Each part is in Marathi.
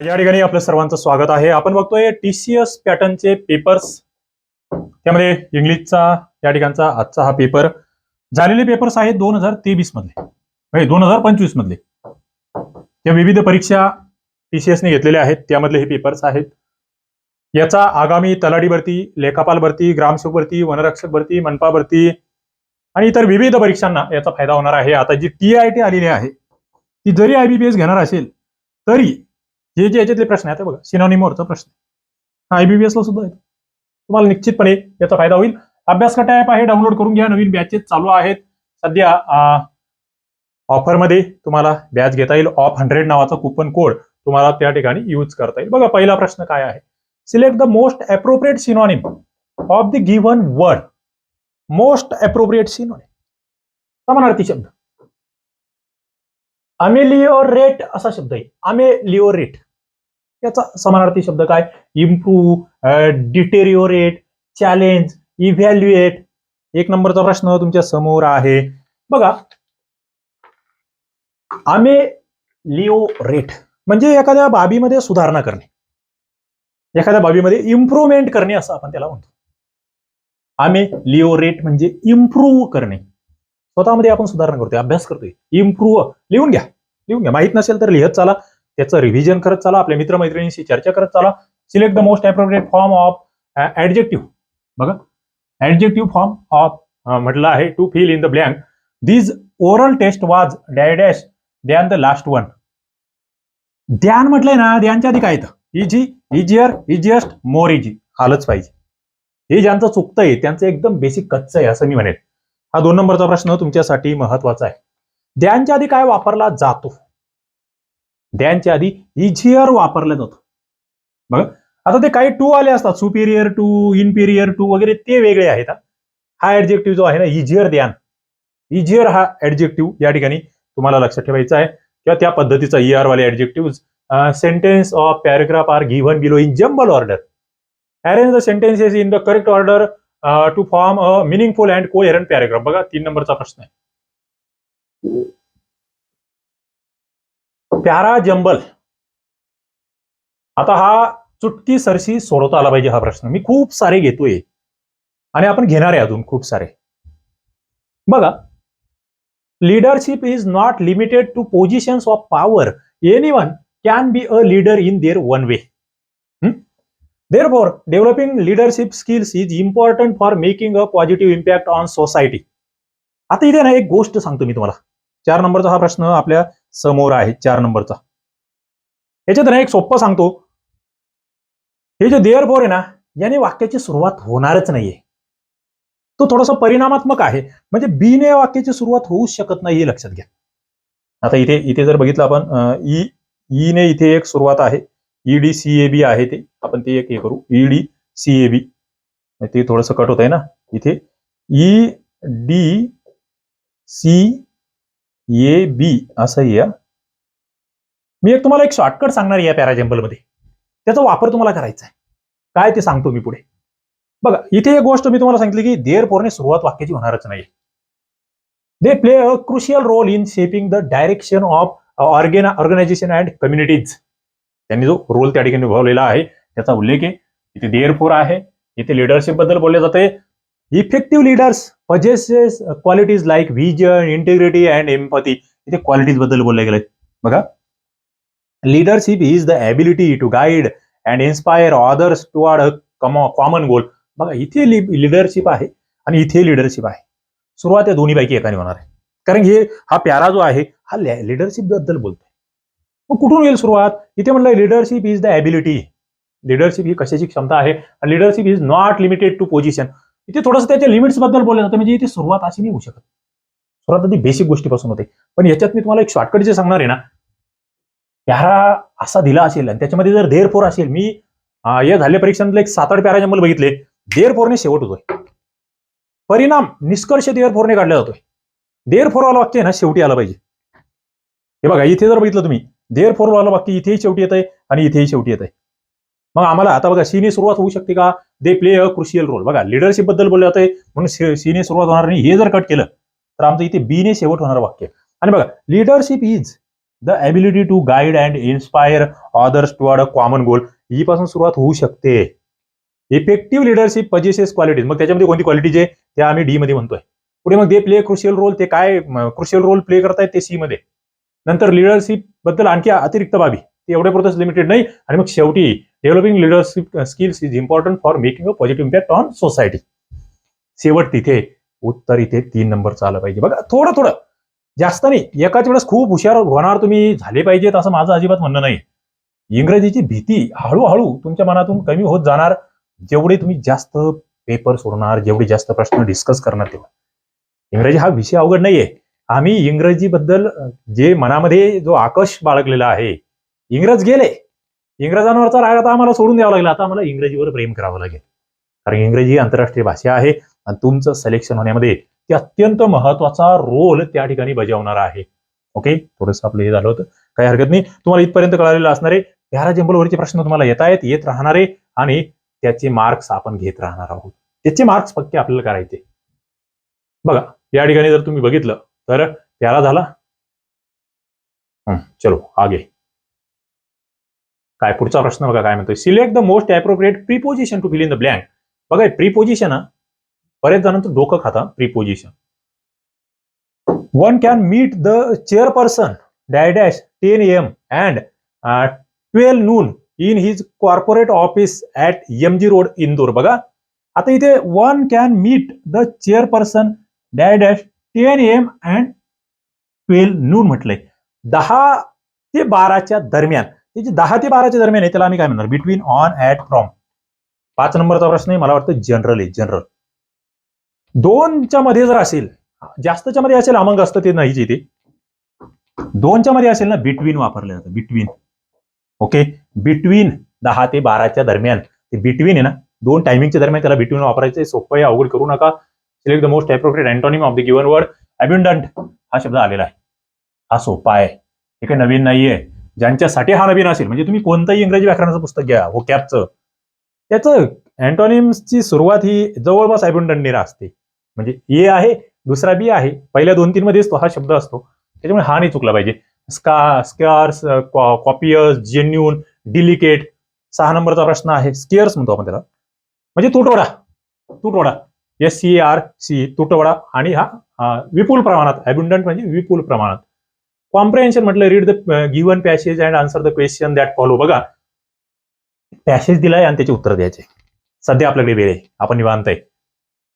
या ठिकाणी आपलं सर्वांचं स्वागत आहे. आपण बघतोय टीसीएस पॅटर्नचे पेपर्स त्यामध्ये इंग्लिशचा या ठिकाणचा आजचा हा पेपर झालेले पेपर्स आहेत दोन हजार तेवीस मधले. म्हणजे दोन हजार पंचवीस मधले. या विविध परीक्षा टीसीएसने घेतलेल्या आहेत. त्यामधले हे पेपर्स आहेत. याचा आगामी तलाठी भरती लेखापाल भरती ग्रामसेवक भरती वनरक्षक भरती मनपा भरती आणि इतर विविध परीक्षांना याचा फायदा होणार आहे. आता जी टी आय टी आलेली आहे ती जरी आयबीपीएस घेणार असेल तरी जे जे याच्यातले प्रश्न आहेत बघा सिनॉनिमवरचा प्रश्न. हा आयबीबीएस ला सुद्धा आहे तुम्हाला निश्चितपणे याचा फायदा होईल. अभ्यास कटा ॲप आहे डाउनलोड करून घ्या. नवीन बॅचेस चालू आहेत. सध्या ऑफरमध्ये तुम्हाला बॅच घेता येईल. ऑफ हंड्रेड नावाचा कुपन कोड तुम्हाला त्या ठिकाणी यूज करता येईल. बघा पहिला प्रश्न काय आहे? Select the most appropriate synonym of the given word most appropriate synonym समानार्थी शब्द. अमेलिओरेट असा शब्द आहे. अमेलिओरेट याचा समानार्थी शब्द काय? इम्प्रूव्ह डिटेरिओरेट चॅलेंज इव्हॅल्युएट एक नंबरचा प्रश्न तुमच्यासमोर आहे. बघा. आमे लिओ रेट म्हणजे एखाद्या बाबीमध्ये सुधारणा करणे. एखाद्या बाबीमध्ये इम्प्रूव्हमेंट करणे असं आपण त्याला म्हणतो. आमे लिओ रेट म्हणजे इम्प्रूव्ह करणे. स्वतःमध्ये आपण सुधारणा करतोय अभ्यास करतोय. इम्प्रूव्ह लिहून घ्या. लिहून घ्या. माहीत नसेल तर लिहत चाला. त्याचं रिव्हिजन करत चला आपल्या मित्रमैत्रिणींशी चर्चा करत चला. Select the most appropriate form of adjective बघा. ऍडजेक्टिव्ह फॉर्म ऑफ म्हटलं आहे to fill in the blank these oral test was dash than the last one than म्हटलंय ना ध्यानच्या आधी काय येतं easy easier easiest more easy आलंच पाहिजे. हे ज्यांचं चुकतंय त्यांचं एकदम बेसिक कच्चं आहे असं मी म्हणेन. हा दोन नंबरचा प्रश्न तुमच्यासाठी महत्त्वाचा आहे. ध्यानच्या आधी काय वापरला जातो? ध्यानच्या आधी इझियर वापरलं जातं. बघा आता ते काही टू आले असतात सुपिरियर टू इनपिरियर टू वगैरे ते वेगळे आहेत हा. ऍडजेक्टिव्ह जो आहे ना इझियर दॅन इझियर हा ऍडजेक्टिव्ह या ठिकाणी तुम्हाला लक्षात ठेवायचा आहे. किंवा त्या पद्धतीचा ER वाले adjective sentence of paragraph are given below in jumble order arrange the sentences in the correct order to form a meaningful and coherent paragraph बघा तीन नंबरचा प्रश्न आहे. प्यारा जंबल. आता हा चुटकी सरशी सोडवता आला पाहिजे हा प्रश्न. मी खूप सारे घेतोय. आणि आपण घेणार आहे अजून खूप सारे. बघा leadership is not limited to positions of power any one can be a leader in their one way therefore developing leadership skills is important for making a positive impact on society आता इथे ना एक गोष्ट सांगतो मी तुम्हाला. चार नंबरचा हा प्रश्न आपल्या समोर आहे चार नंबरचा. याच्यात ना एक सोप्पा सांगतो. हे जे देअर फोर आहे ना याने वाक्याची सुरुवात होणारच नाहीये. तो थोडासा परिणामात्मक आहे. म्हणजे बीने वाक्याची सुरुवात होऊ शकत नाही हे लक्षात घ्या. आता इथे इथे जर बघितलं आपण ई ईने e, e इथे एक सुरुवात आहे. ईडी सी ए बी आहे ते. आपण ते एक हे करू. ईडी सी ए बी ते थोडंसं कट होत आहे ना. इथे E D C A B असं या मी एक तुम्हाला एक शॉर्टकट सांगणार या पॅराजेम्पलमध्ये त्याचा वापर तुम्हाला करायचा आहे. काय ते सांगतो मी पुढे. बघा इथे एक गोष्ट मी तुम्हाला सांगितली की देर पोरने सुरुवात वाक्याची होणारच नाही. They play a crucial role in shaping the direction of ऑर्गेना organisation and communities त्यांनी जो रोल त्या ठिकाणी निभावलेला आहे त्याचा उल्लेख आहे. इथे देअर फोर आहे. इथे लिडरशिपबद्दल बोलले जाते. Effective leaders possess qualities like vision integrity and empathy इथे क्वालिटीजबद्दल बोलले गेले बघा. Leadership is the ability to guide and inspire others toward a common goal बघा इथे लिडरशिप आहे आणि इथे लिडरशिप आहे. सुरुवात या दोन्हीपैकी एकाने होणार आहे. कारण हे हा प्यारा जो आहे हा लिडरशिपबद्दल बोलतोय. मग कुठून येईल सुरुवात? इथे म्हणलं leadership is the ability leadership ही कशाची क्षमता आहे? आणि leadership is not limited to position इथे थोडंसं त्याच्या लिमिट्सबद्दल बोललं जातं म्हणजे इथे सुरुवात अशी नाही होऊ शकत. सुरुवात आधी बेसिक गोष्टीपासून होते. पण याच्यात मी तुम्हाला एक शॉर्टकट जे सांगणार आहे ना प्यारा असा दिला असेल आणि त्याच्यामध्ये जर धेर फोर असेल मी या झाल्या परीक्षांतले एक सात आठ प्यारा जंबल बघितले देर फोरने शेवट होतोय. परिणाम निष्कर्ष देअर फोरने काढला जातोय. देअर फोर वाला वाक्य ना शेवटी आला पाहिजे. हे बघा इथे जर बघितलं तुम्ही देअर फोर वाला वाक्य इथेही शेवटी येत आहे आणि इथेही शेवटी येत आहे मग आम्हाला आता बघा सीने सुरुवात होऊ शकते का? They play a crucial role बघा लिडरशिपबद्दल बोलले जाते म्हणून सीने सुरुवात होणार नाही हे जर कट केलं तर आमचं इथे बीने शेवट होणार वाक्य. आणि बघा leadership is the ability to guide and inspire others toward a common goal ही पासून सुरुवात होऊ शकते. इफेक्टिव्ह लिडरशिप पजेसेस क्वालिटीज मग त्याच्यामध्ये कोणती क्वालिटी जे? ते आम्ही डी मध्ये म्हणतोय. पुढे मग दे प्ले क्रुशियल रोल ते काय क्रुशियल रोल प्ले करतायत ते सी मध्ये. नंतर लिडरशिपबद्दल आणखी अतिरिक्त बाबी. ते एवढ्या पुरतच लिमिटेड नाही. आणि मग शेवटी developing leadership skills is important for making a positive impact on society शेवट तिथे उत्तर इथे तीन नंबरचं आलं पाहिजे. बघा थोडं थोडं. जास्त नाही. एकाच वेळेस खूप हुशार होणार तुम्ही झाले पाहिजेत असं माझं अजिबात म्हणणं नाही. इंग्रजीची भीती हळूहळू तुमच्या मनातून कमी होत जाणार. जेवढे तुम्ही जास्त पेपर सोडणार जेवढे जास्त प्रश्न डिस्कस करणार तेव्हा. इंग्रजी हा विषय अवघड नाहीये. आम्ही इंग्रजीबद्दल जे मनामध्ये जो आकर्ष बाळगलेला आहे इंग्रज गेले. इंग्रजांवरचा राग आता आम्हाला सोडून द्यावा लागला. आता आम्हाला इंग्रजीवर प्रेम करावं लागेल. कारण इंग्रजी ही आंतरराष्ट्रीय भाषा आहे आणि तुमचं सिलेक्शन होण्यामध्ये ते अत्यंत महत्त्वाचा रोल त्या ठिकाणी बजावणार आहे. ओके थोडंसं आपलं हे झालं होतं. काही हरकत नाही. तुम्हाला इथपर्यंत कळालेलं असणारे पॅरा जंबलवरचे प्रश्न तुम्हाला येत आहेत येत राहणारे आणि त्याचे मार्क्स आपण घेत राहणार आहोत. त्याचे मार्क्स पक्के आपल्याला करायचे. बघा या ठिकाणी जर तुम्ही बघितलं तर त्याला झाला? चलो आगे. काय पुढचा प्रश्न बघा काय म्हणतोय? Select the most appropriate preposition to fill in the blank बघा प्रीपोजिशन बरेच जणांचं डोकं खाता preposition one can meet the chairperson dash ten M and twelve noon in his corporate office at M G road Indore बघा आता इथे one can meet the chairperson dash ten M and twelve noon म्हटलंय. दहा ते बाराच्या दरम्यान ते जे दहा ते बाराच्या दरम्यान आहे त्याला आम्ही काय म्हणणार? बिटवीन ऑन ऍट फ्रॉम पाच नंबरचा प्रश्न आहे मला वाटतं जनरल आहे जनरल दोनच्या मध्ये जर असेल जास्तच्या मध्ये असेल अमंग असतं ते नाही इथे दोनच्या मध्ये असेल ना बिटवीन वापरलं जातं बिटवीन ओके बिटवीन दहा ते बाराच्या दरम्यान. ते बिटवीन आहे ना दोन टायमिंगच्या दरम्यान त्याला बिटवीन वापरायचं सोपं आहे अवघड करू नका. Select the most appropriate antonym of the given word abundant हा शब्द आलेला आहे. हा सोपा आहे. हे काही नवीन नाहीये. ज्यांच्यासाठी हा नवीन असेल म्हणजे तुम्ही कोणतंही इंग्रजी व्याकरणाचं पुस्तक घ्या हो कॅपचं त्याचं अँटोनिम्सची सुरुवात ही जवळपास अब्युंडंटने असते. म्हणजे ए आहे दुसरा बी आहे. पहिल्या दोन तीन मध्येच तो हा शब्द असतो. त्याच्यामुळे हा नाही चुकला पाहिजे. स्का स्कॅर्स कॉपियर्स जेन्युन डिलिकेट सहा नंबरचा प्रश्न आहे. स्केअर्स म्हणतो आपण त्याला. म्हणजे तुटवडा. तुटवडा. एस सी आर सी तुटवडा. आणि हा विपुल प्रमाणात अब्युंडंट म्हणजे विपुल प्रमाणात. कॉम्प्रेन्शन म्हटलं read the given passage and answer the question that follow बघा. पॅसेज दिलाय आणि त्याचे उत्तर द्यायचे. सध्या आपल्याकडे वेळ आहे. आपण निवांत आहे.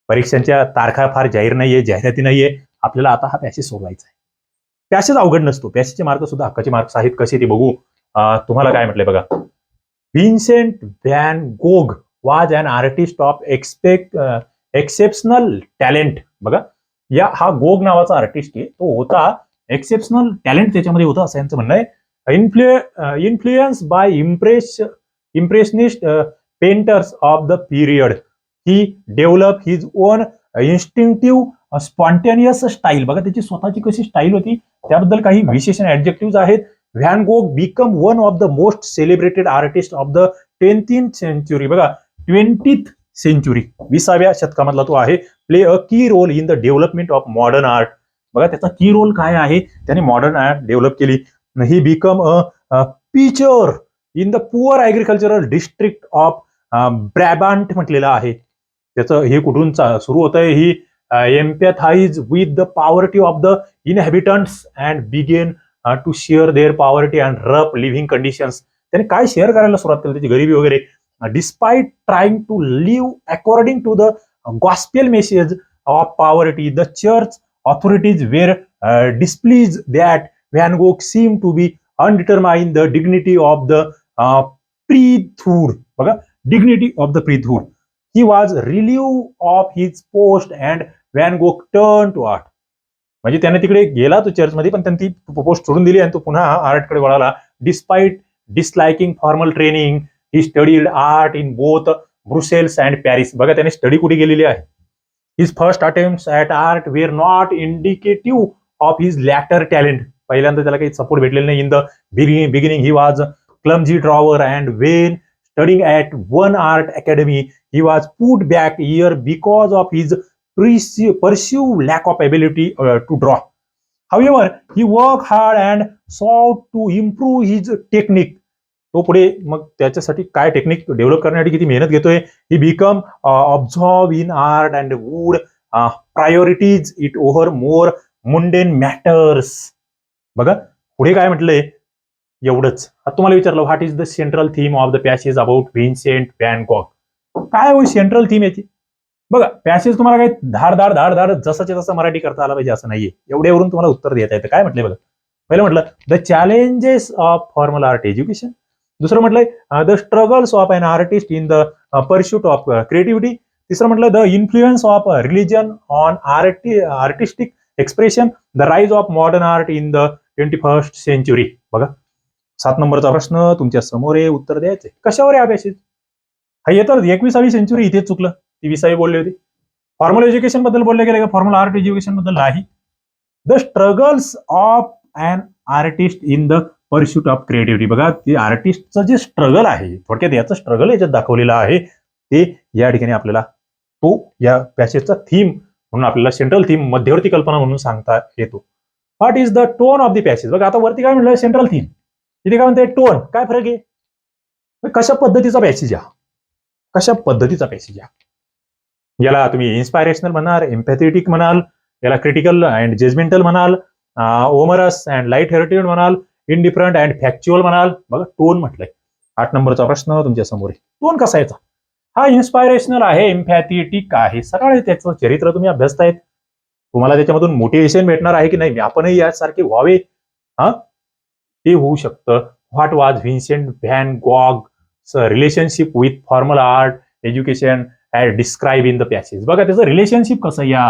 परीक्षांच्या तारखा फार जाहीर नाहीये जाहिराती नाहीये. आपल्याला आता हा पॅसेज सोडवायचा आहे. पॅसेज अवघड नसतो. पॅसेजचे मार्क सुद्धा हक्काचे मार्क्स आहेत. कसे ते बघू. तुम्हाला काय म्हटलंय बघा. Vincent van Gogh was an artist of expect exceptional talent बघा. या हा गोग नावाचा आर्टिस्ट आहे. तो होता एक्सेप्शनल टॅलेंट त्याच्यामध्ये होतं असं यांचं म्हणणं आहे. इन्फ्लु influence by impress impressionist painters of the period he develop his own instinctive spontaneous style बघा त्याची स्वतःची कशी स्टाईल होती त्याबद्दल काही विशेषण ऍडजेक्टिव्ह आहेत. Van Gogh become one of the most celebrated artist of the twenty century बघा ट्वेंटीथ सेंचुरी विसाव्या शतकामधला तो आहे. Play a key role in the development of modern art बघा त्याचा की रोल काय आहे? त्याने मॉडर्न आर्ट डेव्हलप केली. He become a preacher in the poor agricultural district of Brabant म्हटलेलं आहे. त्याचं हे कुठून सुरू होत आहे he empathize with the poverty of the inhabitants and began to share their poverty and rough living conditions त्याने काय शेअर करायला सुरुवात केली? त्याची गरिबी वगैरे. Despite trying to live according to the gospel message of poverty the church authorities were displease that van Gogh seem to be undermine the dignity of the priesthood बघा dignity of the priesthood he was relieve of his post and van Gogh turn to art म्हणजे त्याने तिकडे गेला तो चर्चमध्ये पण त्यांनी ती पोस्ट सोडून दिली आणि तो पुन्हा आर्टकडे वळाला. Despite disliking formal training he studied art in both Brussels and Paris बघा त्याने स्टडी कुठे गेलेली आहे? his first attempt at art were not indicative of his later talent पहिल्यांदा त्याला काही सपोर्ट भेटलेला नाही in the beginning beginning he was clumsy drawer and when studying at one art academy he was put back year because of his pursue lack of ability to draw however he work hard and saw to improve his technique तो पुढे मग त्याच्यासाठी काय टेक्निक डेव्हलप करण्यासाठी किती मेहनत घेतोय? He become absorb in art and would prioritise it over more mundane matters बघा पुढे काय म्हटलंय? एवढंच. आता तुम्हाला विचारलं what is the central theme of the passage about Vincent van Gogh काय हो सेंट्रल थीम याची? बघा पॅसेज तुम्हाला काही धाड धाड धाड धाड जसाच्या तसं मराठी करता आला पाहिजे असं नाहीये. एवढ्यावरून तुम्हाला उत्तर देता येतं. काय म्हटलंय बघा? पहिलं म्हटलं the challenges of formal art education दुसरं म्हटलंय the struggles of an artist in the pursuit of creativity तिसरं म्हटलं the influence of religion on आर्टि artistic expression the rise of modern art in the twenty first century बघा सात नंबरचा प्रश्न तुमच्यासमोर आहे उत्तर द्यायचे. कशावर आहे अभ्यासित हा येतं एकविसावी सेंचुरी इथेच चुकलं. ती विसावी बोलली होती. फॉर्मल एज्युकेशनबद्दल बोलले गेले का? फॉर्मल आर्ट एज्युकेशनबद्दल नाही. The struggles of an artist in the pursuit of creativity बघा ते आर्टिस्टचं जे स्ट्रगल आहे थोडक्यात याचं स्ट्रगल याच्यात दाखवलेलं आहे ते या ठिकाणी आपल्याला तो या पॅसेजचा थीम म्हणून आपल्याला सेंट्रल थीम मध्यवर्ती कल्पना म्हणून सांगता येतो. What is the tone of the passage बघा आता वरती काय म्हणलं सेंट्रल थीम इथे काय म्हणते टोन काय फरक आहे? कशा पद्धतीचा पॅसेज या कशा पद्धतीचा पॅसेज या याला तुम्ही इन्स्पायरेशनल म्हणाल एम्पॅथेटिक म्हणाल याला क्रिटिकल अँड जजमेंटल म्हणाल ओमरस अँड लाइट हेरिटेड म्हणाल इनडिफरंट अँड फॅक्च्युअल म्हणाल. बघा टोन म्हटलंय. आठ नंबरचा प्रश्न तुमच्यासमोर आहे. टोन कसा याचा? हा इन्स्पायरेशनल आहे इम्फॅथिटिक आहे. सरळ त्याचं. चरित्र तुम्ही अभ्यासतायत तुम्हाला त्याच्यामधून मोटिवेशन भेटणार आहे की नाही? आपणही यासारखे व्हावे. हा? ते होऊ शकतं. What was Vincent van Gogh relationship with formal art education as describe in the passage बघा त्याचं रिलेशनशिप कसं या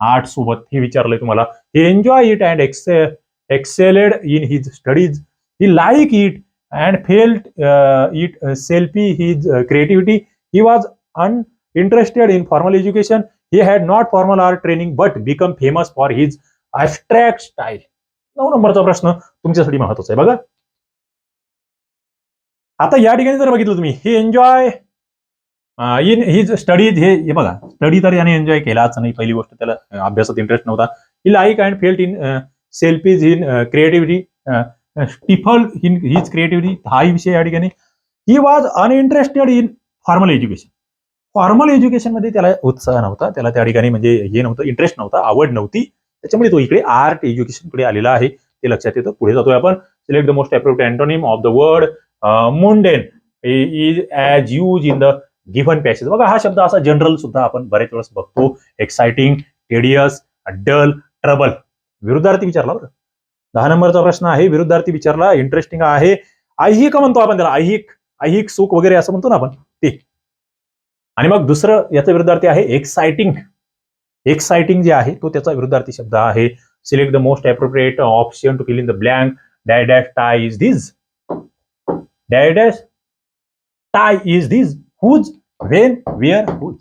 आर्ट सोबत? हे विचारलंय तुम्हाला. He enjoy it and exce excelled in his studies he like it and felt it selfie his creativity he was uninterested in formal education he had not formal art training but become famous for his abstract style नऊ नंबरचा प्रश्न तुमच्यासाठी महत्त्वाचा आहे. बघा. आता या ठिकाणी जर बघितलं तुम्ही uh, हे एन्जॉय इन हिज स्टडीज हे बघा. स्टडी तर याने एन्जॉय केलाच नाही. पहिली गोष्ट त्याला अभ्यासात इंटरेस्ट नव्हता. He like and felt in selfies in creativity stifle in his creativity हाही विषय या ठिकाणी. He was uninterested in formal education formal एज्युकेशनमध्ये त्याला उत्साह नव्हता. त्याला त्या ठिकाणी म्हणजे हे नव्हतं इंटरेस्ट नव्हता आवड नव्हती. त्याच्यामुळे तो इकडे आर्ट एज्युकेशनकडे आलेला आहे. ते लक्षात येतं. पुढे जातोय आपण. Select the most appropriate antonym of the word mundane is as use in the given passage बघा हा शब्द असा जनरल सुद्धा आपण बरेच वेळेस बघतो. एक्साइटिंग टेडियस डल ट्रबल विरुद्धार्थी विचारला बरं. दहा नंबरचा प्रश्न आहे विरुद्धार्थी विचारला इंटरेस्टिंग आहे. ऐहिक म्हणतो आपण त्याला ऐहिक ऐहिक सुख वगैरे असं म्हणतो ना आपण ते. आणि मग दुसरं याचा विरुद्धार्थी आहे एक्साइटिंग एक्साइटिंग जे आहे तो त्याचा विरुद्धार्थी शब्द आहे. Select the most appropriate option to fill in the blank die dash tie is these die dash tie is these whose when where whose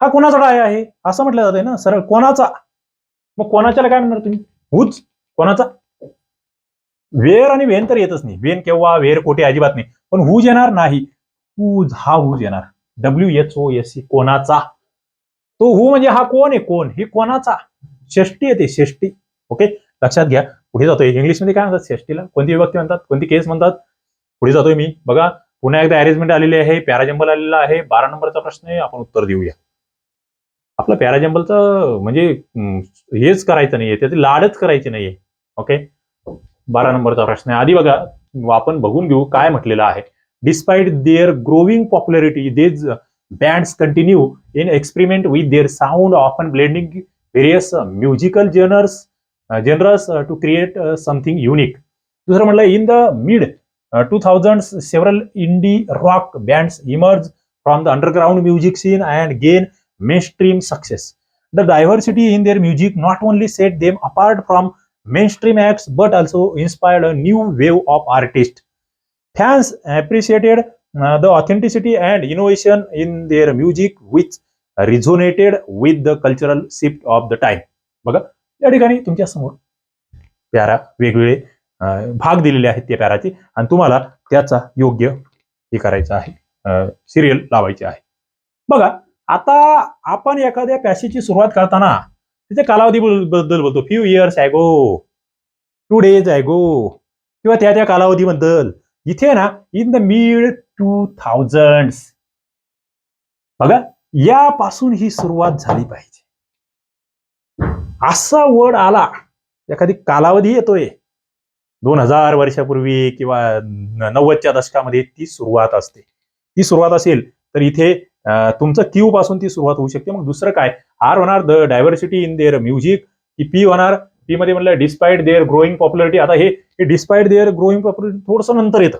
हा कोणाचा टाय आहे? असं म्हटलं जातंय ना सरळ. कोणाचा? मग कोणाच्याला काय म्हणणार तुम्ही? हुज कोणाचा? वेर आणि वेन तर येतच नाही. वेन केव्हा वेअर कोठे अजिबात नाही. पण हुज येणार नाही. हुज हा हुज येणार. W H O S C कोणाचा? तो हु म्हणजे हा कोण आहे? कोण? हे कोणाचा? षष्टी येते षष्टी ओके? लक्षात घ्या. पुढे जातोय. इंग्लिशमध्ये काय म्हणतात? षष्टीला कोणती विभक्ती म्हणतात? कोणती केस म्हणतात? पुढे जातोय मी. बघा. पुन्हा एकदा अरेंजमेंट आलेली आहे. पॅराजंबल आलेला आहे. बारा नंबरचा प्रश्न आहे. आपण उत्तर देऊया. आपलं पॅराजंबलचं म्हणजे हेच करायचं नाहीये त्याची लाडच करायची नाहीये. ओके बारा नंबरचा प्रश्न आहे. आधी बघा आपण बघून घेऊ काय म्हटलेलं आहे. Despite their growing popularity these bands continue in experiment with their sound of blending blending various musical genres uh, to create something unique दुसरं म्हणलं in the mid two thousand several indie rock bands emerge from the underground music scene and gain mainstream success. The diversity in their music not only set them apart from mainstream acts but also inspired a new wave of artists. Fans appreciated uh, the authenticity and innovation in their music which resonated with the cultural shift of the time बघा या ठिकाणी तुमच्यासमोर प्यारा वेगवेगळे भाग दिलेले आहेत त्या प्याराचे आणि तुम्हाला त्याचा योग्य हे करायचं आहे सिरियल लावायची आहे बघा आता आपण एखाद्या पॅसेजची सुरुवात करताना त्याच्या कालावधी बद्दल बोलतो few years ago two days ago किंवा त्या त्या कालावधीबद्दल. इथे ना in the mid two thousand बघा यापासून ही सुरुवात झाली पाहिजे. असा वर्ड आला एखादी कालावधी येतोय. दोन हजार वर्षापूर्वी किंवा नव्वदच्या दशकामध्ये ती सुरुवात असते. ती सुरुवात असेल तर इथे तुमचं क्यू पासून ती सुरुवात होऊ शकते. मग दुसरं काय? आर होणार the diversity in their music की पी होणार? पी मध्ये म्हणलं डिस्पाईट देअर ग्रोईंग पॉप्युलरिटी आता हे डिस्पाईट देअर ग्रोईंग पॉप्युलरिटी थोडंसं नंतर येतं.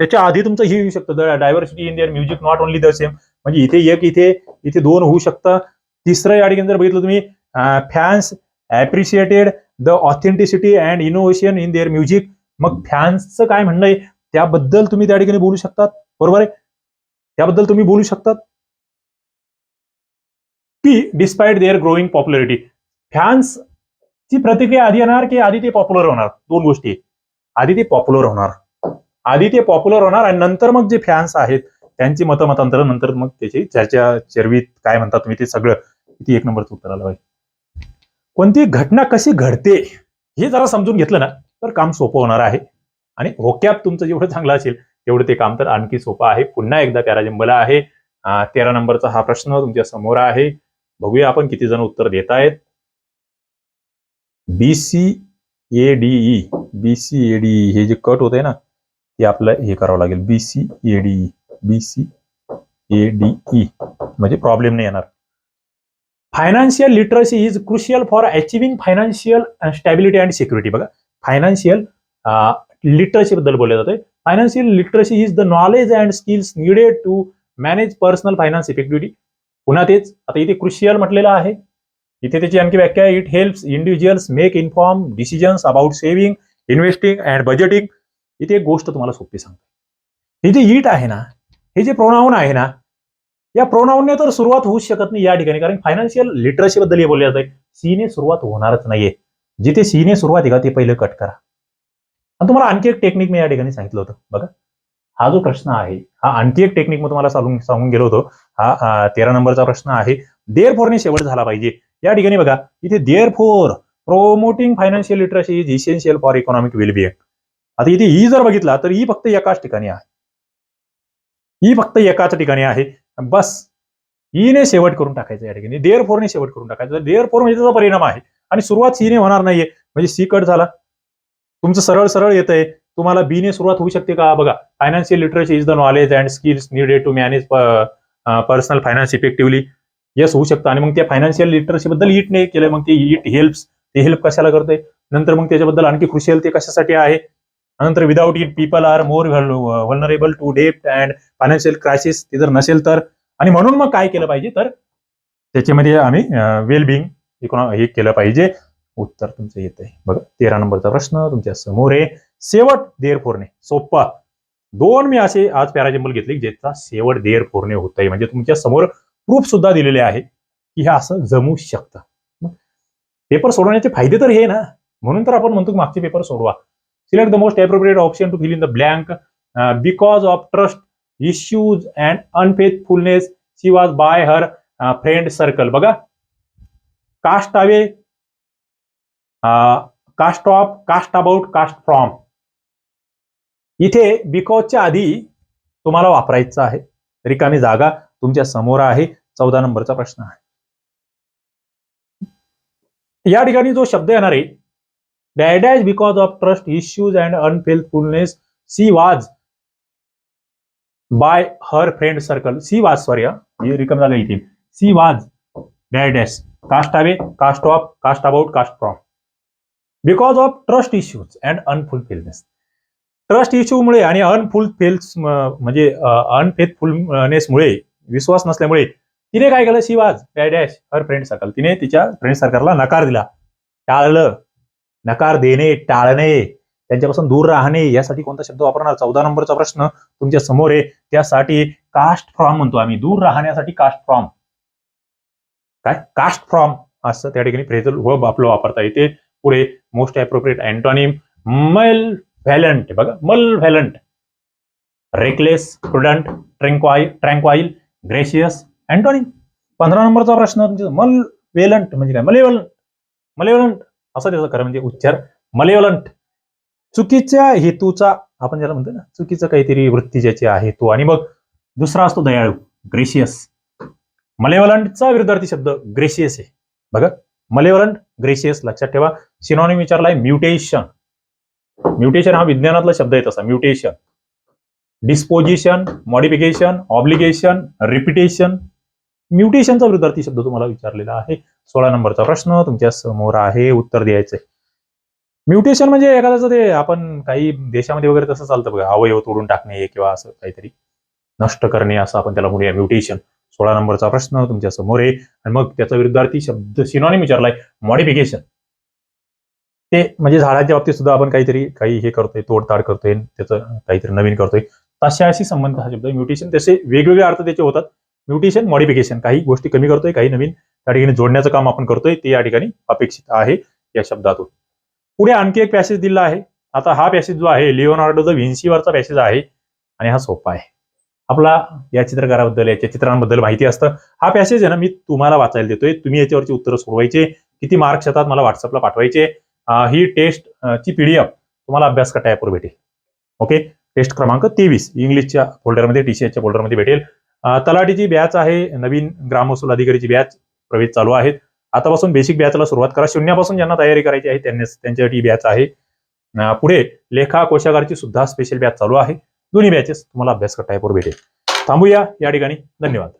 त्याच्या आधी तुमचं हे येऊ शकतं. The diversity in their music not only the same म्हणजे इथे एक इथे इथे दोन होऊ शकतं. तिसरं या ठिकाणी जर बघितलं तुम्ही fans appreciated the authenticity and innovation in their music मग फॅन्सचं काय म्हणणं आहे? त्याबद्दल तुम्ही त्या ठिकाणी बोलू शकतात. बरोबर आहे? त्याबद्दल तुम्ही बोलू शकतात. P despite their growing popularity fans ची प्रतिक्रिया आधी येणार की आधी ते पॉप्युलर होणार? दोन गोष्टी. आधी ते पॉप्युलर होणार. आधी ते पॉप्युलर होणार आणि नंतर मग जे फॅन्स आहेत त्यांची मतमतांतर नंतर मग त्याची चर्चा चरवीत काय म्हणतात तुम्ही ते सगळं. किती एक नंबरचं उत्तर आलं पाहिजे कोणती घटना कशी घडते हे जरा समजून घेतलं ना तर काम सोपं होणार आहे. आणि होक्यात तुमचं जेवढं चांगलं असेल तेवढं ते काम तर आणखी सोपं आहे. पुन्हा एकदा पॅराजंबला आहे. तेरा नंबरचा हा प्रश्न तुमच्यासमोर आहे. बघूया आपण किती जण उत्तर देत आहेत BC A D E BC A D हे जे कट होत आहे ना, ते आपलं हे करावं लागेल. BC A D BC A D म्हणजे प्रॉब्लेम नाही येणार. Financial literacy is crucial for achieving financial stability and security बघा फायनान्शियल लिटरसी बद्दल बोलले जाते financial literacy is the knowledge and skills needed to manage personal finance effectivity पुन्हा तेच आता इथे क्रुशियल म्हटलेलं आहे. इथे त्याची आणखी व्याख्या it helps individuals make inform decisions about saving investing and budgeting इथे एक गोष्ट तुम्हाला सोपी सांगतो. हे जे इट आहे ना हे जे प्रोनाऊन आहे ना या प्रोनाऊनने तर सुरुवात होऊच शकत नाही या ठिकाणी. कारण फायनान्शियल लिटरसी बद्दल हे बोलले जाते. सीने सुरुवात होणारच नाहीये. जिथे सीने सुरुवात आहे का ते पहिलं कट करा. आणि तुम्हाला आणखी एक टेक्निक मी या ठिकाणी सांगितलं होतं. बघा. हा जो प्रश्न आहे हा आणखी एक टेक्निक मी तुम्हाला सांगून सांगून गेलो होतो. हा तेरा नंबरचा प्रश्न आहे. देअर फोरने शेवट झाला पाहिजे. या ठिकाणी बघा इथे therefore promoting financial literacy is essential for economic wellbeing आता इथे ई जर बघितला तर ही फक्त एकाच ठिकाणी आहे. ही फक्त एकाच ठिकाणी आहे. बस. ईने शेवट करून टाकायचं या ठिकाणी. देअर फोरने शेवट करून टाकायचं. देअर फोर म्हणजे त्याचा परिणाम आहे. आणि सुरुवात सीने होणार नाहीये. म्हणजे सी कट झाला. तुमचं सरळ सरळ येत आहे तुम्हाला बी ने सुरुवात होऊ शकते का? बघा financial literacy is the knowledge and skills needed to manage personal finance effectively yes होऊ शकतं. आणि मग त्या फायनान्शियल लिटरसी बद्दल इटने केलं मग ते इट हेल्प्स ते हेल्प कशाला करते नंतर मग त्याच्याबद्दल आणखी क्रुशियल ते कशासाठी आहे? नंतर without it people are more vulnerable to dept and financial crisis ते जर नसेल तर आणि म्हणून मग काय केलं पाहिजे? तर त्याच्यामध्ये आम्ही वेलबिंग हे केलं पाहिजे. उत्तर तुमचं येत आहे बघा तेरा नंबरचा प्रश्न तुमच्यासमोर आहे. शेवट देर फोरणे. सोप्पा. दोन मी असे आज पॅराजेम्बल घेतले ज्याचा शेवट देर फोरणे होत आहे म्हणजे तुमच्यासमोर प्रूफ सुद्धा दिलेले आहे की हे असं जमू शकतं. पेपर सोडवण्याचे फायदे तर हे ना. म्हणून तर आपण म्हणतो मागचे पेपर सोडवा. Select the most appropriate option to fill in the blank because of trust issues and unfaithfulness she was by her friend circle बघा. Cast away cast off cast about cast from इथे बिकॉजच्या आधी तुम्हाला वापरायचं आहे. रिकामी जागा तुमच्यासमोर आहे. चौदा नंबरचा प्रश्न आहे. या ठिकाणी जो शब्द येणार आहे डॅडॅज because of trust issues and unfaithfulness she was by her friend circle she was sorry रिकम झालं जागा she was डॅडॅश cast away cast off cast about cast from because of trust issues and unfulfillness trust इश्यूमुळे आणि अनफुलफिल्स म्हणजे अनफेथफुलनेसमुळे विश्वास नसल्यामुळे तिने काय केलं? She was dash her friend circle तिने तिच्या फ्रेंड सर्कलला नकार दिला. टाळलं. नकार देणे टाळणे. त्यांच्यापासून दूर राहणे यासाठी कोणता शब्द वापरणार? चौदा नंबरचा प्रश्न तुमच्यासमोर आहे. त्यासाठी कास्ट फ्रॉम म्हणतो आम्ही. दूर राहण्यासाठी कास्ट फ्रॉम काय? कास्ट फ्रॉम असं त्या ठिकाणी फ्रेझल वर्ब आपलं वापरता येते. पुढे most appropriate antonym malevolent बघा malevolent reckless prudent tranquil tranquil gracious antonym पंधरा नंबरचा प्रश्न तुमचा मल वेलंट म्हणजे काय? मलेवलंट मलेवलंट असं त्याचं खरं म्हणजे उच्चार. मलेवलंट चुकीच्या हेतूचा आपण ज्याला म्हणतो ना चुकीचं काहीतरी वृत्ती ज्याची आहे तो आणि मग दुसरा असतो दयाळू. ग्रेशियस मलेवलंटचा विरुद्धार्थी शब्द ग्रेशियस आहे. बघा मलेवलंट ग्रेशियस लक्षात ठेवा. सिनॉनिम विचारलाय म्युटेशन म्युटेशन हा विज्ञानातला शब्द आहे तसा. Mutation. Disposition modification obligation repetition. म्युटेशनचा विरुद्धार्थी शब्द तुम्हाला विचारलेला आहे. सोळा नंबरचा प्रश्न तुमच्यासमोर आहे. उत्तर द्यायचंय म्युटेशन म्हणजे एखाद्याचं ते आपण काही देशामध्ये वगैरे तसं चालतं बघा. अवयव तोडून टाकणे किंवा असं काहीतरी नष्ट करणे असं आपण त्याला म्हणूया म्युटेशन. सोळा नंबरचा प्रश्न तुमच्यासमोर आहे. आणि मग त्याचा विरुद्धार्थी शब्द सिनॉनिम विचारलाय. मॉडिफिकेशन. ते म्हणजे झाडाच्या बाबतीत सुद्धा आपण काहीतरी काही हे करतोय तोडताड करतोय त्याचं काहीतरी नवीन करतोय. तशाशी संबंध हा शब्द. म्युटेशन तसे वेगवेगळे अर्थ त्याचे होतात. म्युटेशन मॉडिफिकेशन काही गोष्टी कमी करतोय काही नवीन त्या ठिकाणी जोडण्याचं काम आपण करतोय ते या ठिकाणी अपेक्षित आहे या शब्दातून. पुढे आणखी एक पॅसेज दिला आहे. आता हा पॅसेज जो आहे लिओनार्डोचा व्हिन्सीवरचा पॅसेज आहे आणि हा सोपा आहे. आपला या चित्रकाराबद्दल याच्या चित्रांबद्दल माहिती असतं. हा पॅसेज आहे ना मी तुम्हाला वाचायला देतोय. तुम्ही याच्यावरची उत्तरं सोडवायचे किती मार्क्स येतात मला व्हॉट्सअपला पाठवायचे. ही टेस्ट पी डी एफ तुम्हाला अभ्यास करता ॲपवर भेटेल. ओके टेस्ट क्रमांक तेवीस. इंग्लिशच्या फोल्डरमध्ये टी सी एसच्या फोल्डरमध्ये भेटेल. तलाठीची बॅच आहे. नवीन ग्रामवसूल अधिकारीची बॅच प्रवेश चालू आहेत. आतापासून बेसिक बॅचला सुरुवात करा. शून्यापासून ज्यांना तयारी करायची आहे त्यांनी त्यांच्यासाठी बॅच आहे. पुढे लेखा कोशागारची सुद्धा स्पेशल बॅच चालू आहे. दोन्ही बॅचेस तुम्हाला अभ्यास करता ॲपवर भेटेल. थांबूया. या ठिकाणी धन्यवाद.